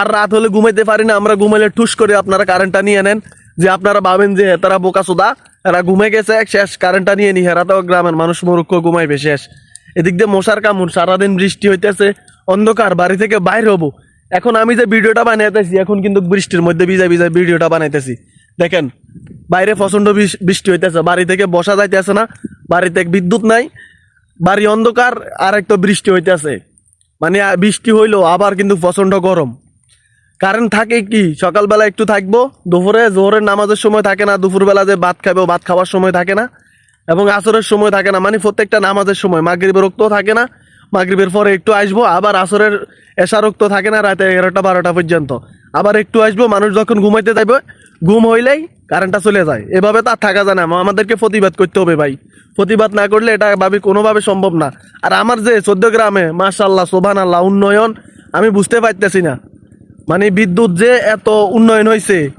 আর রাত হলে ঘুমাইতে পারি না, আমরা ঘুমাইলে ঠুস করে আপনারা কারেন্টটা নিয়ে নেন। যে আপনারা ভাবেন যে তারা বোকা সোদা, এরা ঘুমে গেছে, শেষ কারেন্টটা নিয়ে নি হেরা তো গ্রামের মানুষ মরুক্ষ ঘুমাইবে শেষ। এদিক দিয়ে মশার কামড়, সারাদিন বৃষ্টি হইতেছে, অন্ধকার, বাড়ি থেকে বাইরে হব। এখন আমি যে ভিডিওটা বানাইতেছি, এখন কিন্তু বৃষ্টির মধ্যে ভিজা ভিজা ভিডিওটা বানাইতেছি। দেখেন, বাইরে প্রচণ্ড বৃষ্টি হইতেছে, বাড়ি থেকে বসা যাইতেছে না, বাড়িতে বিদ্যুৎ নাই, বাড়ি অন্ধকার আর একটা বৃষ্টি হইতেছে। মানে বৃষ্টি হইল আবার কিন্তু প্রচণ্ড গরম। কারেন্ট থাকে কি? সকালবেলা একটু থাকব, দুপুরে, জোহরের নামাজের সময় থাকে না, দুপুরবেলা যে ভাত খাবে, ভাত খাওয়ার সময় থাকে না, এবং আসরের সময় থাকে না মানে প্রত্যেকটা নামাজের সময়, মাগরিবের রক্তও থাকে না, মাগরিবের পরে একটু আসব, আবার আসরের এসা রক্ত থাকে না, রাতে এগারোটা, বারোটা পর্যন্ত, আবার একটু আসব, মানুষ যখন ঘুমাইতে যাবে ঘুম হইলেই কারেন্টটা চলে যায়, এভাবে তার থাকা যায় না, আমাদেরকে প্রতিবাদ করতে হবে ভাই, প্রতিবাদ না করলে এটা ভাবি কোনোভাবে সম্ভব না, আর আমার যে চোদ্দ গ্রামে মাশাল্লাহ সোভান আল্লাহ উন্নয়ন, আমি বুঝতে পারতেছি না মানে বিদ্যুৎ যে এত উন্নয়ন হয়েছে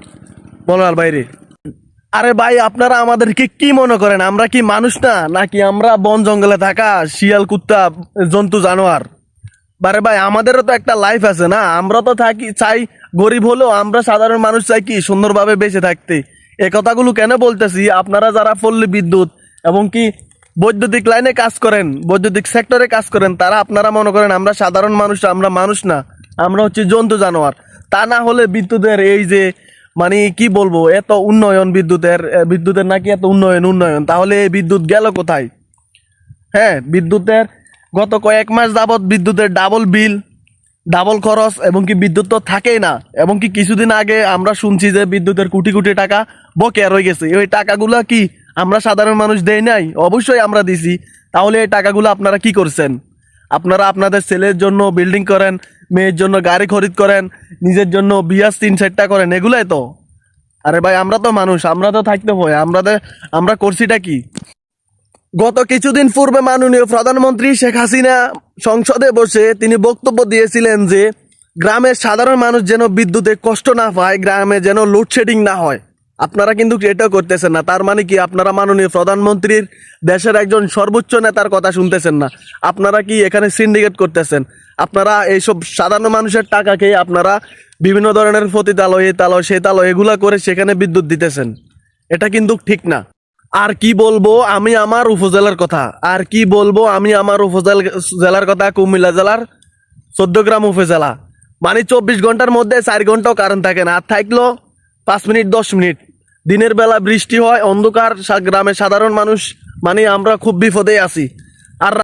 বলার বাইরে। আরে ভাই, আপনারা আমাদেরকে কি মনে করেন? আমরা কি মানুষ না? নাকি আমরা বন জঙ্গলে থাকা শিয়াল, কুত্তা, জন্তু, জানোয়ার? বারে ভাই, আমাদেরও তো একটা লাইফ আছে না? আমরা তো থাকি, চাই গরিব হলেও আমরা সাধারণ মানুষ চাই কি সুন্দরভাবে বেঁচে থাকতে। এ কথাগুলো কেন বলতেছি? আপনারা যারা পল্লী বিদ্যুৎ এবং কি বৈদ্যুতিক লাইনে কাজ করেন, বৈদ্যুতিক সেক্টরে কাজ করেন, তারা আপনারা মনে করেন আমরা সাধারণ মানুষ, আমরা মানুষ না। আমরা হচ্ছে জন্তু জানোয়ার। তা না হলে বিদ্যুতের এই যে মানে কি বলব, এত উন্নয়ন বিদ্যুতের বিদ্যুতের নাকি এত উন্নয়ন উন্নয়ন। তাহলে এই বিদ্যুৎ গেল কোথায়? হ্যাঁ বিদ্যুতের গত কয়েক মাস যাবৎ বিদ্যুতের ডাবল বিল, ডাবল খরচ, এবং কি বিদ্যুৎ তো থাকেই না। এবং কি কিছুদিন আগে আমরা শুনছি যে বিদ্যুতের কোটি কোটি টাকা বকেয়া রয়ে গেছে। ওই টাকাগুলো কি আমরা সাধারণ মানুষ দেই নাই? অবশ্যই আমরা দিছি। তাহলে এই টাকাগুলো আপনারা কি করছেন? আপনারা আপনাদের ছেলের জন্য বিল্ডিং করেন মেয়ের জন্য গাড়ি খরিদ করেন, নিজের জন্য বিয়াস তিন চারটা করেন, এগুলাই তো। আরে ভাই, আমরা তো মানুষ, আমরা তো থাকতে হয় আমরা আমরা করছিটা কি? গত কিছুদিন পূর্বে মাননীয় প্রধানমন্ত্রী শেখ হাসিনা সংসদে বসে তিনি বক্তব্য দিয়েছিলেন যে, গ্রামের সাধারণ মানুষ যেন বিদ্যুতে কষ্ট না পায়, গ্রামে যেন লোডশেডিং না হয়। আপনারা কিন্তু এটাও করতেছেন না, তার মানে কি আপনারা মাননীয় প্রধানমন্ত্রীর দেশের একজন সর্বোচ্চ নেতার কথা শুনতেছেন না। আপনারা কি এখানে সিন্ডিকেট করতেছেন? আপনারা এইসব সাধারণ মানুষের টাকা খেয়ে আপনারা বিভিন্ন ধরনের পতিতালয় এই তালয় সেই তালয় এগুলা করে সেখানে বিদ্যুৎ দিতেছেন। এটা কিন্তু ঠিক না। আর কি বলব, আমি আমার উপজেলার কথা। আর কি বলব, আমি আমার উপজেলা, জেলার কথা কুমিল্লা জেলার চোদ্দগ্রাম উপজেলা। মানে চব্বিশ ঘণ্টার মধ্যে চার ঘন্টাও কারেন্ট থাকে না। আর থাকল পাঁচ মিনিট, দশ মিনিট। দিনের বেলা বৃষ্টি হয়, অন্ধকার, সা- গ্রামের সাধারণ মানুষ মানে আমরা খুব বিপদে আছি।